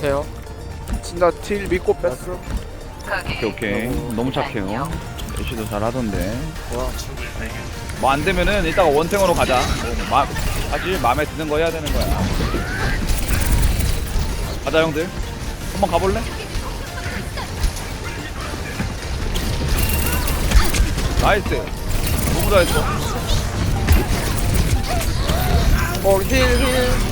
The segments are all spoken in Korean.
오세요. 진짜 딜 믿고 뺐어. 오케이 오케이 너무 착해요 애쉬도 잘하던데 와. 뭐안 되면은 이따가 원탱으로 가자 뭐, 마, 사실 마음에 드는 거 해야 되는 거야 가자 형들 한번 가볼래? 나이스 너무 잘했어 어, 힐, 힐.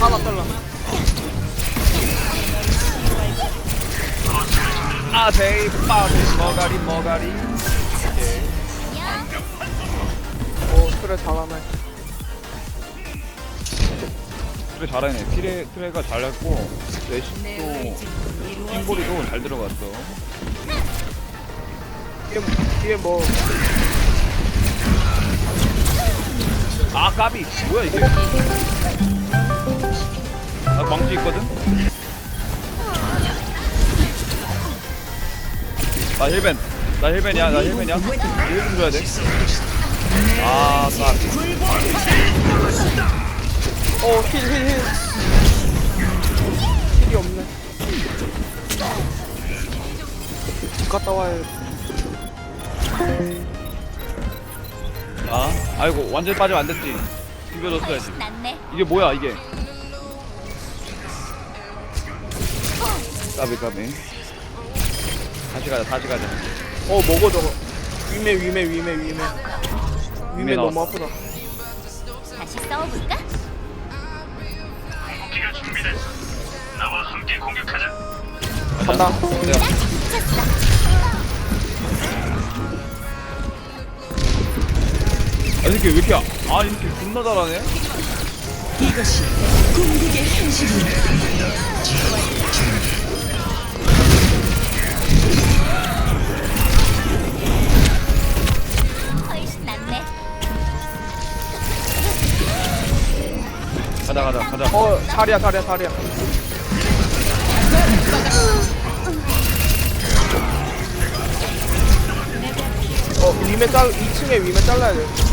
하나 잘라. 아세이 빠세 머가리 머가리. 어, 그래, 잘하네. 그래 잘하네. 트레, 트레가 잘했고 레시도 킹보리도 잘 들어갔어. 뒤에, 뒤에 뭐, 아 까비. 뭐야 이게 나 망치 있거든? 나 힐벤. 나 힐벤이야 나 힐벤이야. 힐좀 줘야 돼아 까비 어, 힐, 힐, 힐. 힐이 없네. 집 갔다 와야 아 아이고 완전 빠지면 안 됐지. 비벼줬어야지. 이게 뭐야 이게 까비 까비 다시 가자 다시 가자 어, 먹어, 저거. 위메, 위메, 위메, 위메. 위메 위메 너무 나왔어. 아프다. 다시 싸워볼까? 간다. 내가 아 이렇게 왜 이렇게 아 이렇게 존나 잘하네 이것이 궁극의 현실이야. 가자 가자 가자 어, 자리야, 자리야, 자리야. 어, 위메 잘, 2층에 위메 잘라야 돼.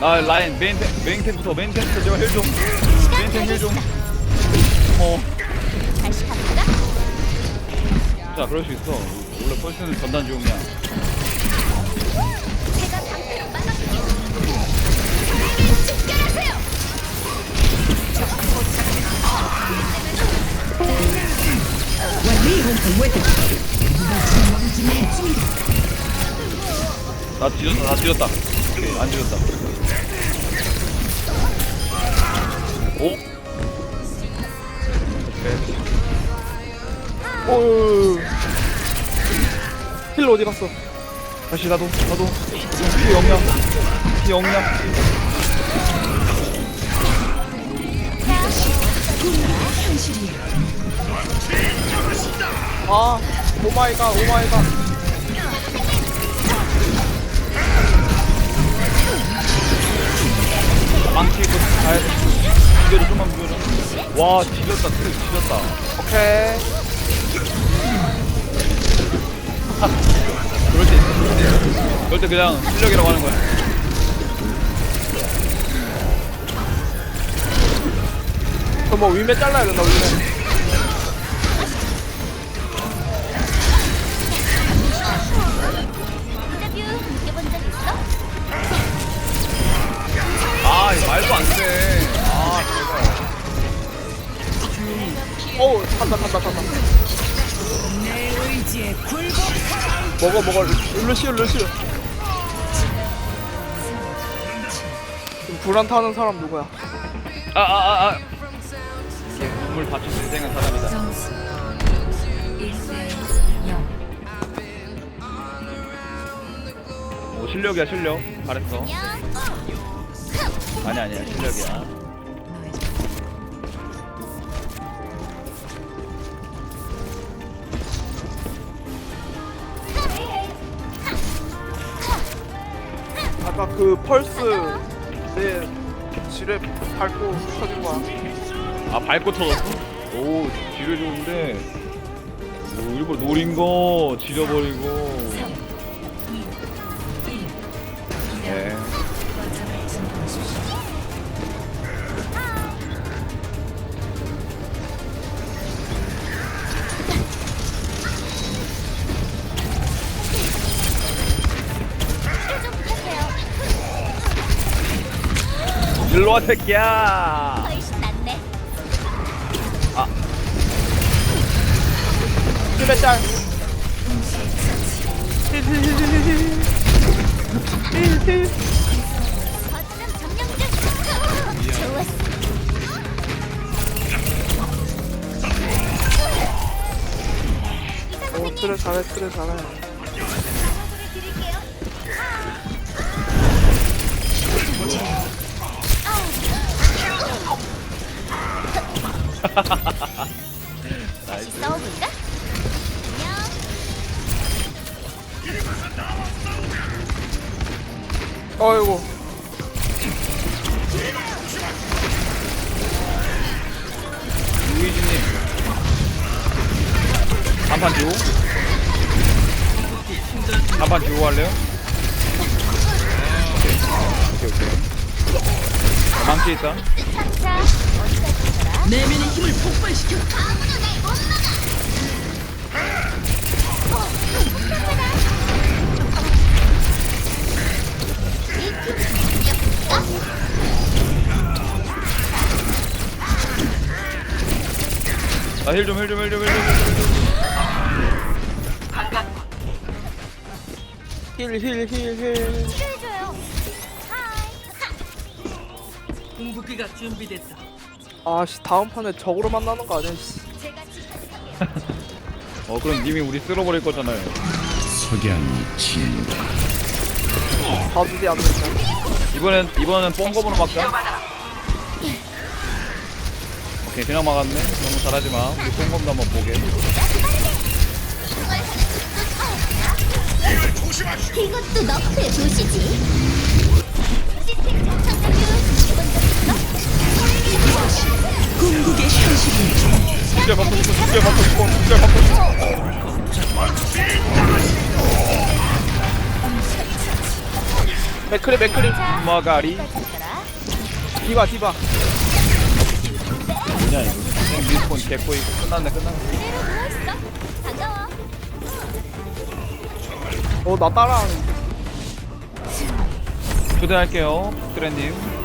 나 라인 메인 탱 메인 탱부터 메인 탱부터 제발 힐 좀 메인 탱 힐좀 어. 다시 가볼까? 자 그럴 수 있어 원래 펄스는 전단 중이야 제가. 나 뒤졌다 나 뒤졌다 안 뒤졌다 오, 힐 어디 갔어? 다시 나도 나도. 피 영량 피 영량 아, 오마이갓, 오마이갓. 망치 이거 가야 돼. 비벼줘 좀만 비벼줘 와 뒤졌다 트랙 뒤졌다. 오케이. 그럴 때 있어 그럴 때 그냥 실력이라고 하는 거야 저뭐 위메 잘라야 된다, 위메. 아 이거 말도 안 돼 아 어우, 탄다, 탄다, 탄다. 내 의지에 굴복. 먹어, 먹어. 루시오, 루시오. 불안 타는 사람 누구야? 아아아 아, 이게 국물 받쳐 인생한 사람이다 점수 1대 0. 오 실력이야 실력 잘했어. 아니 아니야 실력이야 그 펄스. 네 지뢰 밟고 터진 거야. 아 밟고 터졌어? 오 뒤를 좋은데. 오 일부러 노린 거 지려버리고. 네 일로와 새끼야 훨씬 낫네. 힐맨 짤 거점 점령 중. 좋았어. 오 트레 잘해 잘해 다시 싸워볼까? 안녕. 어이구 루이지님 한판 듀오? 한판 듀오 할래요? 오케이 오케이 망치 있다 자, 어디까지 가라? 내면의 힘을 폭발시켜. 아무도 날 못 막아. 나힐좀 힐 좀 힐 좀 힐 좀 힐 힐 힐 힐 치료해줘요. 하이. 궁극기가 준비됐다. 아씨 다음 판에 적으로 만나는 거 아니야 씨. 어 그럼 님이 우리 쓸어버릴 거잖아요 봐주지 않는다 이번엔 이번엔 뽕검으로 막자 오케이 그냥 막았네 너무 잘하지 마 우리 뽕검도 한번 보게 이것도 너프에 보시지. 시스템 정상 있어? 궁극의 현실이 숙제 받고 싶어 숙제 받고 싶어 숙제 받고 싶어 맥크리 맥크리 자, 마가리? 디바 디바 뭐냐 이거 그냥 미스폰 개꼬이 끝났네 끝났네. 반가워. 어나 따라하는 초대할게요 트레님